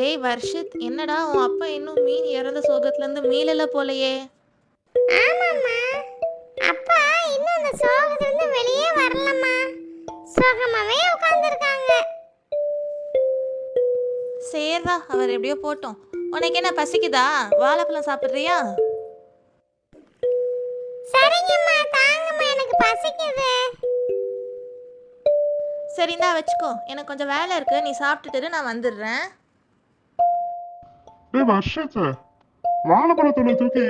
டேய் வர்ஷித் என்னடா உன் அப்பா இன்னும் மீன் இறந்த சோகத்துலேருந்து மீளல போலையே? ஆமாம்மா. அப்பா இன்னும் அந்த சோகத்திலிருந்து வெளியே வரலம்மா. சோகமாவே உட்காந்துருக்காங்க சரிடா அவர் எப்படியோ போட்டோம். உனக்கு என்ன பசிக்குதா? வாழைப்பழம் சாப்பிட்றியா? சரிங்கம்மா தாங்கம்மா எனக்கு பசிக்குது. சரி இந்தா வச்சுக்கோ. எனக்கு கொஞ்சம் வேலை இருக்கு. நீ சாப்பிட்டுட்டு நான் வந்துடுறேன். டேய் வர்ஷத்து வாழைப்பழத்தோட தூக்கி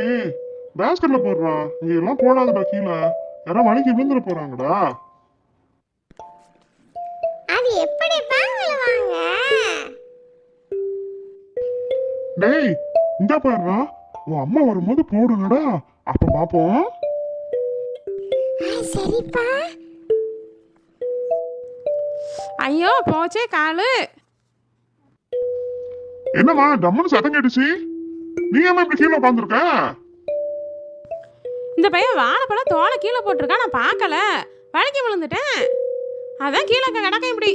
பேஸ்கெட்ல போடுறா. இங்க எல்லாம் போடாதடா கீழே. யாரோ மணிக்கு விழுந்துட போறாங்கடா. அது எப்படிப்பா விழுவாங்க டேய் இந்த பாருடா. உன் அம்மா வரும்போது போடுங்கடா. அப்ப பாப்போம். சரிப்பா. ஐயோ போச்சே காலு. என்னம்மா டம்முன்னு சத்தம் கேட்டுச்சு? நீ ஏமா இப்படி கீழே உட்காந்துருக்க இந்த பையன் வாழைப்பழம் தோலை கீழே போட்டிருக்கான் நான் பார்க்கல. வழுக்கி விழுந்துட்டேன். அதான் கீழே கிடக்க இப்படி.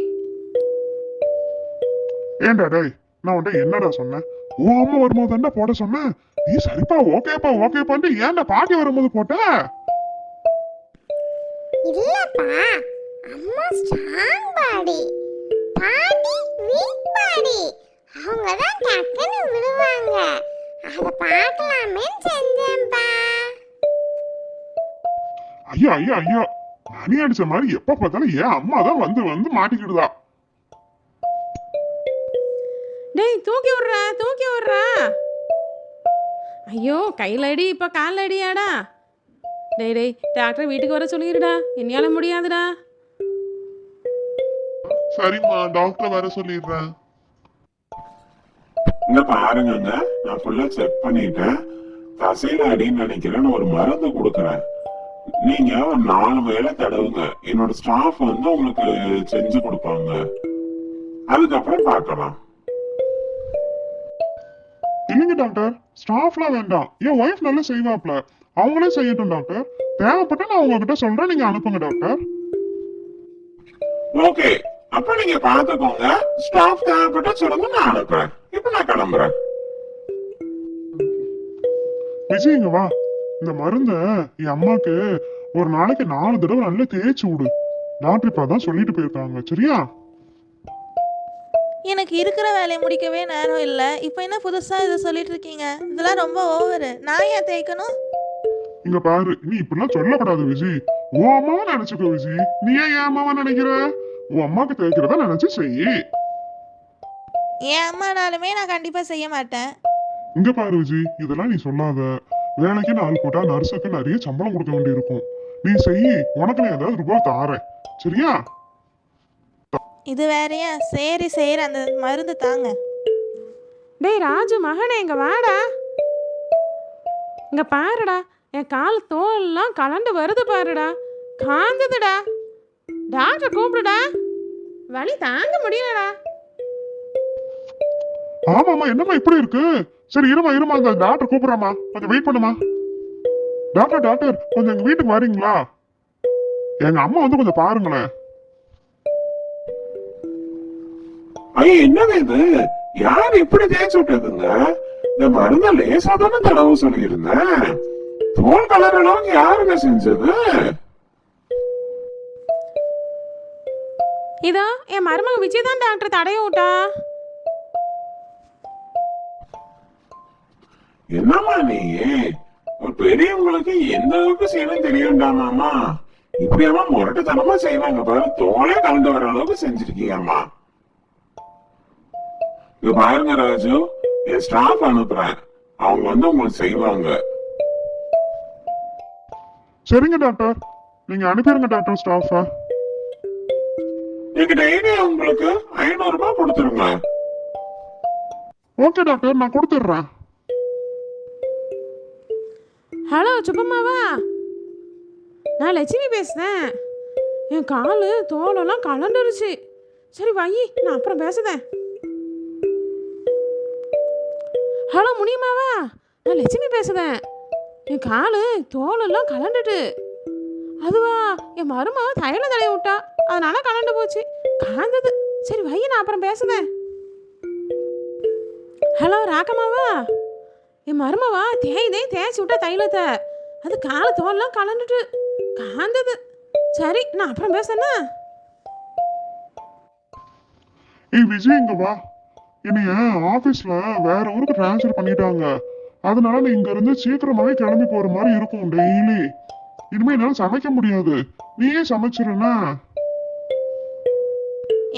ஏன்டா டேய் நான் உன்ட்ட என்னடா சொன்னேன்? உன் அம்மா வரும்போது தான்டா போட சொன்னேன். நீ சரிப்பா ஓகேப்பா ஓகேப்பான்ட்டு ஏன்டா பாட்டி வரும்போது போட்ட? இல்லப்பா அம்மா ஸ்ட்ராங் பாடி. பாட்டி வீக் பாடி. அவங்க தான் டக்குன்னு விழுவாங்க அதை பார்க்கலாமேன்னு செஞ்சேன்ப்பா. ஐயா ஐயா ஐயா. மணி அடிச்ச மாதிரி எப்ப பார்த்தாலும் ஏன் அம்மா தான் வந்து வந்து மாட்டிக்கிடுதா? டேய் தூக்கி விட்றா தூக்கி விட்றா. ஐயோ கையில் அடி இப்போ காலில் அடியாடா. டேய் டேய் டாக்டர் வீட்டுக்கு வர சொல்லிடுடா என்னால் முடியாதுடா. சரிம்மா டாக்டர் வர சொல்லிடுறேன். இங்க பாருங்கங்க நான் ஃபுல்லா செக் பண்ணிட்டேன். தசையில அடின்னு நினைக்கிறேன் ஒரு மருந்து கொடுக்குறேன் நீங்க ஒரு நாலு வேளை தடவுங்க. என்னோட ஸ்டாஃப் வந்து உங்களுக்கு செஞ்சு கொடுப்பாங்க. அதுக்கப்புறம் பார்க்கலாம். இல்லைங்க டாக்டர்? ஸ்டாஃப்லாம் வேண்டாம். என் ஒய்ஃப் நல்லா செய்வாப்ல. அவங்களே செய்யட்டும் டாக்டர். தேவைப்பட்டா நான் உங்ககிட்ட சொல்றேன். நீங்க அனுப்புங்க டாக்டர். ஓகே அப்ப நீங்க பாத்துக்கோங்க ஸ்டாஃப் தேவைப்பட்டா சொல்லுங்க நான் அனுப்புறேன். இப்ப நான் கிளம்புறேன். விஜய் இங்க வா. இந்த மருந்த என் அம்மாக்கு ஒரு நாளைக்கு நாலு தடவை நல்லா தேய்ச்சி விடு. டாக்டர் இப்ப அதான் சொல்லிட்டு போயிருக்காங்க. சரியா? எனக்கு இருக்கிற வேலையை முடிக்கவே நேரம் இல்லை. இப்போ என்ன புதுசாக இதை சொல்லிட்டு இருக்கீங்க? இதெல்லாம் ரொம்ப ஓவரு நான் ஏன் தேய்க்கணும்? இங்க பாரு. நீ இப்படிலாம் சொல்லக்கூடாது விஜய். உன் அம்மாவை நினைச்சுக்கோ விஜய். நீ ஏன் என் அம்மாவை நினைக்கிற? உன் அம்மாக்கு தேய்க்கிறதா நினைச்சு செய். என் அம்மானாலுமே நான் கண்டிப்பாக செய்ய மாட்டேன். இங்க பாரு விஜய் இதெல்லாம் நீ சொல்லாத. வேலைக்கு நாள் போட்டா நர்ஸுக்கு நிறைய சம்பளம் கொடுக்க வேண்டியிருக்கும். நீ செய் உனக்கு நான் ஏதாவது ரூபாய் தாரேன். சரியா? இது வேறயா? சரி சரி அந்த மருந்து தாங்க. டேய் ராஜு மகனே இங்கே வாடா. இங்கே பாருடா என் கால் தோல்லாம் கலண்டு வருது பாருடா. காஞ்சதுடா. டாக்டர் கூப்பிடுடா. வலி தாங்க முடியலடா. ஆமாமா என்னம்மா இப்படி இருக்கு? சரி இருமா இருமா அந்த டாக்டர் கூப்பிடுறாமா கொஞ்சம் வெயிட் பண்ணுமா டாக்டர் டாக்டர் கொஞ்சம் எங்க வீட்டுக்கு வரீங்களா? எங்க அம்மா வந்து கொஞ்சம் பாருங்களேன். ஐயோ என்னது இது? யார் இப்படி தேய்ச்சி விட்டதுங்க? இந்த மருந்த லேசா தானே தடவை சொல்லியிருந்தேன். தோல் கலர் அளவுக்கு யாருங்க செஞ்சது? இதோ என் மருமக விஜய் தான் டாக்டர் தடைய விட்டா. என்னம்மா நீ? ஒரு பெரியவங்களுக்கு எந்த அளவுக்கு செய்யணும் தெரியும்டாமாமா இப்படியாமா முரட்டுத்தனமா செய்வாங்க பாரு. தோலே கலந்து வர அளவுக்கு செஞ்சிருக்கீங்கம்மா. இங்க பாருங்க ராஜு என் ஸ்டாஃப் அனுப்புறேன் அவங்க வந்து உங்களுக்கு செய்வாங்க. சரிங்க டாக்டர் நீங்க அனுப்பிடுங்க டாக்டர் ஸ்டாஃபா நீங்க டெய்லி உங்களுக்கு ஐநூறு ரூபாய் கொடுத்துருங்க. ஓகே டாக்டர் நான் கொடுத்துட்றேன். ஹலோ சுப்பம்மாவா? நான் லட்சுமி பேசுகிறேன் என் காலு தோலெல்லாம் கலண்டுருச்சு. சரி வை நான் அப்புறம் பேசுதேன் ஹலோ முனியம்மாவா? நான் லட்சுமி பேசுதேன் என் காலு தோலெல்லாம் கலண்டுட்டு. அதுவா என் மருமக தைலம் தடவி விட்டா. அதனால கலண்டு போச்சு. காந்தது. சரி வை நான் அப்புறம் பேசுதேன் ஹலோ ராக்கம்மாவா என் மருமவா தேய் தேய் தேய்ச்சி விட்டா தைலத்தை. அது கால தோல்லாம் கலந்துட்டு காந்தது. சரி நான் அப்புறம் பேசுறேன்னா? ஏய் விஜய் இங்க வா. என்னைய ஆபீஸ்ல வேற ஊருக்கு ட்ரான்ஸ்ஃபர் பண்ணிட்டாங்க. அதனால நீ இங்க இருந்து சீக்கிரமாவே கிளம்பி போற மாதிரி இருக்கும் டெய்லி. இனிமே என்னால சமைக்க முடியாது. நீயே சமைச்சிருன்னா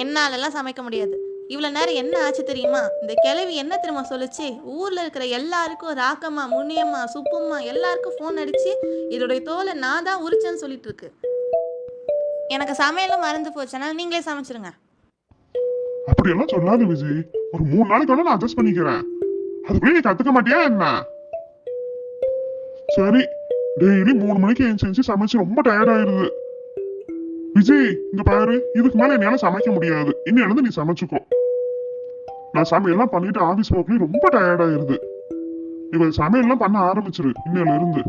என்னாலெல்லாம் சமைக்க முடியாது. இவ்வளோ நேரம் என்ன ஆச்சு தெரியுமா? இந்த கிழவி என்ன தெரியுமா சொல்லுச்சு? ஊரில் இருக்கிற எல்லாருக்கும் ராக்கம்மா முனியம்மா சுப்பும்மா எல்லாருக்கும் ஃபோன் அடித்து இதோடைய தோலை நான் தான் உரிச்சேன்னு சொல்லிட்டு இருக்கு. எனக்கு சமையலும் மறந்து போச்சுன்னா நீங்களே சமைச்சிருங்க. அப்படியெல்லாம் சொல்லாத விஜய். ஒரு மூணு நாளைக்கு வேணா நான் அட்ஜஸ்ட் பண்ணிக்கிறேன். அதுக்குள்ளே நீ கத்துக்க மாட்டியா என்ன? சரி. டெய்லி மூணு மணிக்கு எழுந்து சமைச்சு ரொம்ப டயர்ட் ஆயிருது. விஜய் இங்க பாரு இதுக்கு மேல என்னால சமைக்க முடியாது. இன்னும் எழுந்து நீ சமைச்சுக்கோ. நான் சமையல்லாம் பண்ணிட்டு ஆபீஸ் போகலையும் ரொம்ப டயர்ட் ஆயிருது. இவன் சமையல்லாம் பண்ண ஆரம்பிச்சிரு இன்னையில இருந்து.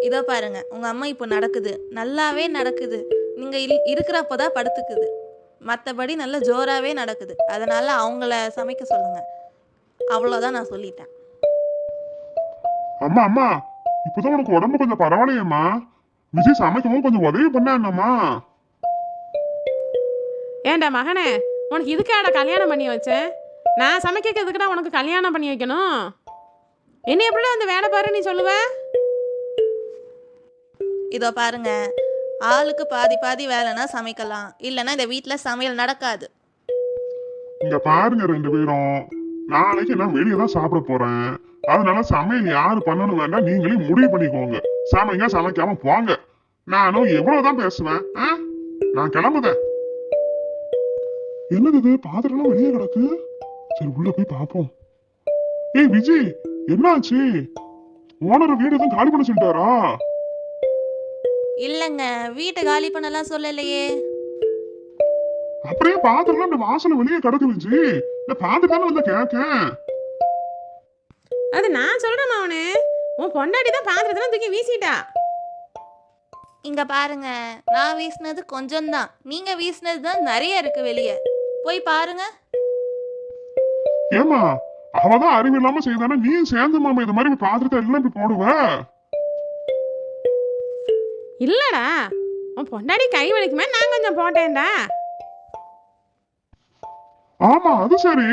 இதோ பாருங்க உங்க அம்மா இப்போ நடக்குது. நல்லாவே நடக்குது. நீங்க இருக்கிறப்போ தான் படுத்துக்குது. மற்றபடி நல்ல ஜோராகவே நடக்குது. அதனால அவங்கள சமைக்க சொல்லுங்க. அவ்வளோதான் நான் சொல்லிட்டேன். அம்மா அம்மா இப்பதான் உனக்கு உடம்பு கொஞ்சம் பரவாயில்லையேம்மா. விஜய் சமைக்கவும் கொஞ்சம் உதவி பண்ண என்னம்மா ஏன்டா மகனே உனக்கு இதுக்காடா கல்யாணம் பண்ணி வச்சேன்? நான் சமைக்கிறதுக்குடா உனக்கு கல்யாணம் பண்ணி வைக்கணும். என்ன எப்படிடா அந்த வேலை பாரு நீ சொல்லுவ? இதோ பாருங்க ஆளுக்கு பாதி பாதி வேலைன்னா சமைக்கலாம். இல்லைன்னா இந்த வீட்டில் சமையல் நடக்காது. இங்க பாருங்க ரெண்டு பேரும். நாளைக்கு நான் வெளியே தான் சாப்பிட போறேன். அதனால சமையல் யாரு பண்ணணும் வேண்டாம் நீங்களே முடிவு பண்ணிக்கோங்க. சமைங்க சமைக்காம போங்க. நானும் எவ்வளவுதான் பேசுவேன்? நான் கிளம்புதேன். என்னது இது? பாத்திரம் வெளியே கிடக்கு. சரி உள்ள போய் பாப்போம் ஏய் விஜய் என்னாச்சு? ஓனர் வீடு எதுவும் காலி பண்ண சொல்லிட்டாரா? இல்லைங்க வீட்டை காலி பண்ணலாம் சொல்லலையே. அப்படியே பாத்திரம் இந்த வாசல வெளியே கிடக்கு விஜய் நான் பார்த்து தானே வந்து கேட்கேன் அது நான் சொல்கிறேன் அவனே? உன் பொண்டாட்டி தான் பாத்திரத்தெல்லாம் தூக்கி வீசிட்டா. இங்க பாருங்க நான் வீசினது கொஞ்சம்தான். நீங்க வீசினது தான் நிறைய இருக்கு வெளியே. போய் பாருங்க. ஏமா அவதான் அறிவு இல்லாம செய்தானே நீ சேர்ந்து மாமா இது மாதிரி பாத்திரத்தை எல்லாம் இப்படி போடுவ? இல்லடா உன் பொண்டாடி கை வலிக்குமே நான் கொஞ்சம் போட்டேன்டா. ஆமா அது சரி.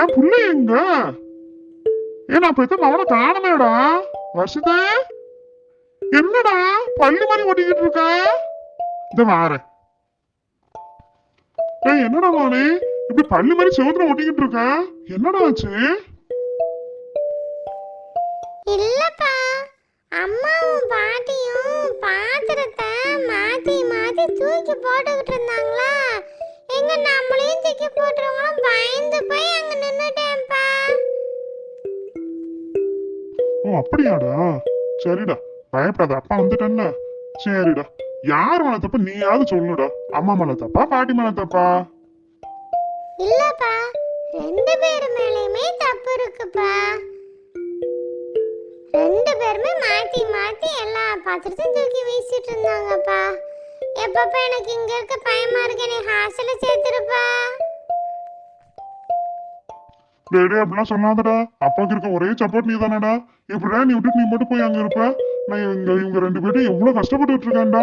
என் புள்ள எங்க? ஏ நான் பெத்த அவனை காணமேடா. வருஷத்த என்னடா பள்ளி மாதிரி ஓட்டிக்கிட்டு இருக்க? இந்த வாரேன் ஏய் என்னடா மானே இப்படி பள்ளி மாதிரி செவுத்துல ஓட்டிக்கிட்டு இருக்க? என்னடா ஆச்சு? இல்லப்பா. அம்மாவும் பாட்டியும் பாத்திரத்தை மாத்தி மாத்தி தூக்கி போட்டுக்கிட்டு இருந்தாங்க ஓ அப்படியாடா. சரிடா. பயப்படாத அப்பா வந்துட்டேன்ல. சரிடா. யார் மேல தப்பா நீயாவது சொல்லுடா. அம்மா மேல தப்பா பாட்டி மேல தப்பா? இல்லப்பா. ரெண்டு பேர் மேலயுமே தப்பு இருக்குப்பா. ரெண்டு பேருமே மாத்தி மாத்தி எல்லா பாத்திரத்தையும் தூக்கி வீசிட்டு இருந்தாங்கப்பா. எப்பப்ப எனக்கு இங்க இருக்க பயமா இருக்கு? நீ ஹாஸ்டல்ல சேர்த்துருப்பா. டேடே அப்படிலாம் சொல்லாதடா. அப்பாவுக்கு இருக்க ஒரே சப்போர்ட் நீ தானடா எப்படிடா நீ விட்டுட்டு நீ மட்டும் போய் அங்க இருப்ப? நான் இவங்க இவங்க ரெண்டு பேரும் எவ்வளவு கஷ்டப்பட்டுட்டு இருக்கேன்டா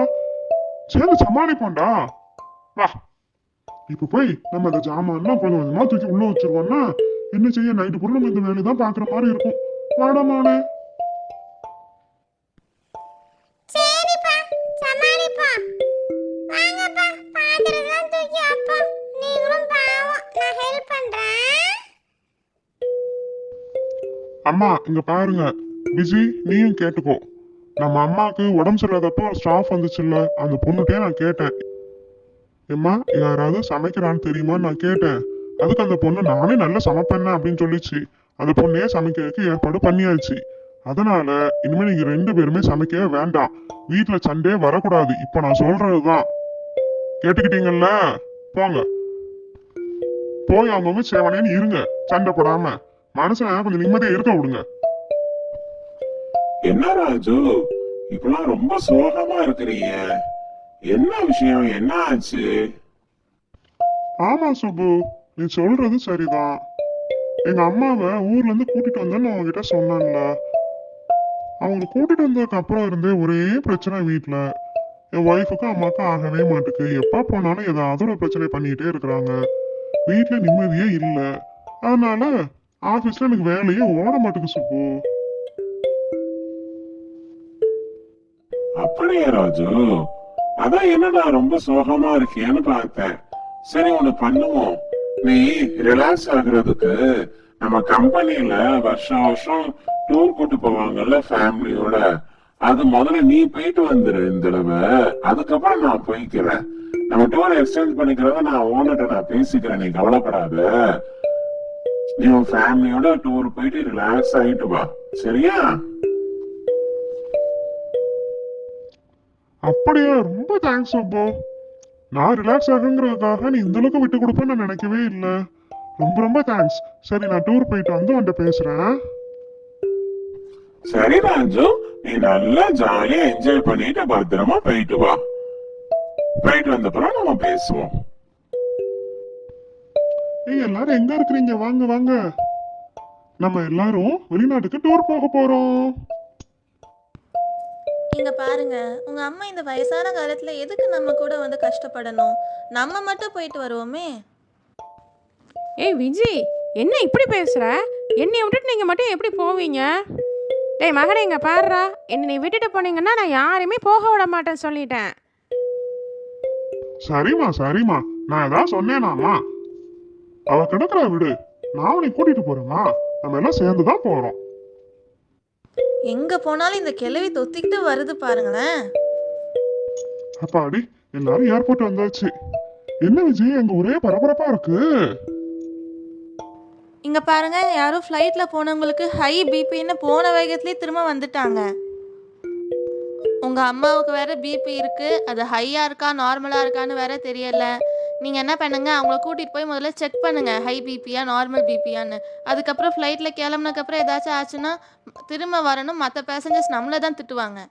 சேர்ந்து சமாளிப்போம்டா. வா. இப்ப போய் நம்ம அந்த ஜாமான்லாம் கொஞ்சம் கொஞ்சமா தூக்கி உள்ள வச்சிருவோம்னா என்ன செய்ய நைட்டு பொருள் நம்ம இந்த வேலையை தான் பாக்குற மாதிரி இருக்கும். வாடா மானே. அம்மா இங்க பாருங்க. விஜி நீயும் கேட்டுக்கோ. நம்ம அம்மாவுக்கு உடம்பு சரியில்லாதப்போ ஸ்டாஃப் வந்துச்சுல்ல அந்த பொண்ணுகிட்டே நான் கேட்டேன். ஏம்மா யாராவது சமைக்கிறான்னு தெரியுமான்னு நான் கேட்டேன். அதுக்கு அந்த பொண்ணு நானே நல்லா சமைப்பேன் அப்படின்னு சொல்லிச்சு. அந்த பொண்ணே சமைக்கிறதுக்கு ஏற்பாடு பண்ணியாச்சு. அதனால இனிமே நீங்க ரெண்டு பேருமே சமைக்கவே வேண்டாம். வீட்டுல சண்டையே வரக்கூடாது. இப்ப நான் சொல்றதுதான். கேட்டுக்கிட்டீங்கல்ல? போங்க. போய் அவங்க சேவனேன்னு இருங்க. சண்டை போடாம. மனுஷனை கொஞ்சம் நிம்மதியா இருக்க விடுங்க. என்ன ராஜு? இப்பெல்லாம் ரொம்ப சோகமா இருக்கிறீங்க. என்ன விஷயம்? என்ன ஆச்சு? ஆமா சுப்பு. நீ சொல்றது சரிதான். எங்க அம்மாவை ஊர்ல இருந்து கூட்டிட்டு வந்தேன்னு நான் உங்ககிட்ட சொன்னேன்ல அவங்க கூட்டிட்டு வந்ததுக்கு அப்புறம் இருந்தே ஒரே பிரச்சனை வீட்ல. என் ஒய்ஃபுக்கும் அம்மாவுக்கும் ஆகவே மாட்டுக்கு. எப்ப போனாலும் ஏதாவது ஒரு பிரச்சனை பண்ணிட்டே இருக்கிறாங்க. வீட்ல நிம்மதியே இல்ல. அதனால ஆபீஸ்ல எனக்கு வேலையே ஓட மாட்டுக்கு சுப்பு. அப்படியே ராஜு? அதான் என்னடா ரொம்ப சோகமா இருக்கியேன்னு பார்த்தேன். சரி ஒண்ணு பண்ணுவோம். நீ ரிலாக்ஸ் ஆகுறதுக்கு நம்ம கம்பெனில வருஷம் வருஷம் டூர் கூட்டு போவாங்கல்ல ஃபேமிலியோட அது முதல்ல நீ போயிட்டு வந்துரு இந்த தடவை. அதுக்கப்புறம் நான் போய்க்கிறேன். நம்ம டூர் எக்ஸ்சேஞ்ச் பண்ணிக்கிறத நான் ஓனர்ட்ட நான் பேசிக்கிறேன் நீ கவலைப்படாத. நீ உன் ஃபேமிலியோட டூர் போயிட்டு ரிலாக்ஸ் ஆயிட்டு வா. சரியா? அப்படியே? ரொம்ப தேங்க்ஸ் சுப்பு நான் ரிலாக்ஸ் ஆகுங்கிறதுக்காக நீ இந்த அளவுக்கு விட்டு கொடுப்பேன்னு நான் நினைக்கவே இல்லை. ரொம்ப ரொம்ப தேங்க்ஸ் சரி நான் டூர் போயிட்டு வந்து உன்கிட்ட பேசுறேன். சரி ராஜு. நீ நல்லா ஜாலியா என்ஜாய் பண்ணிட்டு பத்திரமா போயிட்டு வா. போயிட்டு வந்த அப்புறம் நம்ம பேசுவோம். ஏய் எல்லாரும் எங்க இருக்கிறீங்க? வாங்க வாங்க. நம்ம எல்லாரும் வெளிநாட்டுக்கு டூர் போக போறோம். இங்க பாருங்க உங்க அம்மா இந்த வயசான காலத்துல எதுக்கு நம்ம கூட வந்து கஷ்டப்படணும்? நம்ம மட்டும் போயிட்டு வருவோமே. ஏய் விஜி என்ன இப்படி பேசுற? என்னை விட்டுட்டு நீங்கள் மட்டும் எப்படி போவீங்க? டேய் மகனே இங்கே பாருடா. என்னை நீ விட்டுட்டு போனீங்கன்னா நான் யாரையுமே போக விட மாட்டேன்னு சொல்லிட்டேன். சரிம்மா சரிம்மா. நான் ஏதாவது சொன்னேனாமா அவ கிடக்குறா விடு. நான் அவனை கூட்டிட்டு போறேம்மா. நம்ம எல்லாம் சேர்ந்து தான் போறோம். எங்க போனாலும் இந்த கிழவி தொத்திக்கிட்டு வருது பாருங்களேன். அப்பாடி எல்லாரும் ஏர்போர்ட் வந்தாச்சு. என்ன விஜய் அங்க ஒரே பரபரப்பா இருக்கு. இங்க பாருங்க யாரோ ஃப்ளைட்ல போனவங்களுக்கு ஹை பிபின்னு போன வேகத்திலே திரும்ப வந்துட்டாங்க. உங்க அம்மாவுக்கு வேற பிபி இருக்கு. அது ஹையா இருக்கா நார்மலா இருக்கான்னு வேற தெரியல. நீங்கள் என்ன பண்ணுங்கள் அவங்கள கூட்டிகிட்டு போய் முதல்ல செக் பண்ணுங்கள் ஹை பிபியா நார்மல் பிபியான்னு அதுக்கப்புறம் ஃப்ளைட்டில் கிளம்புனதுக்கப்புறம் ஏதாச்சும் ஆச்சுன்னா திரும்ப வரணும். மற்ற பேசஞ்சர்ஸ் நம்மளை தான் திட்டுவாங்க.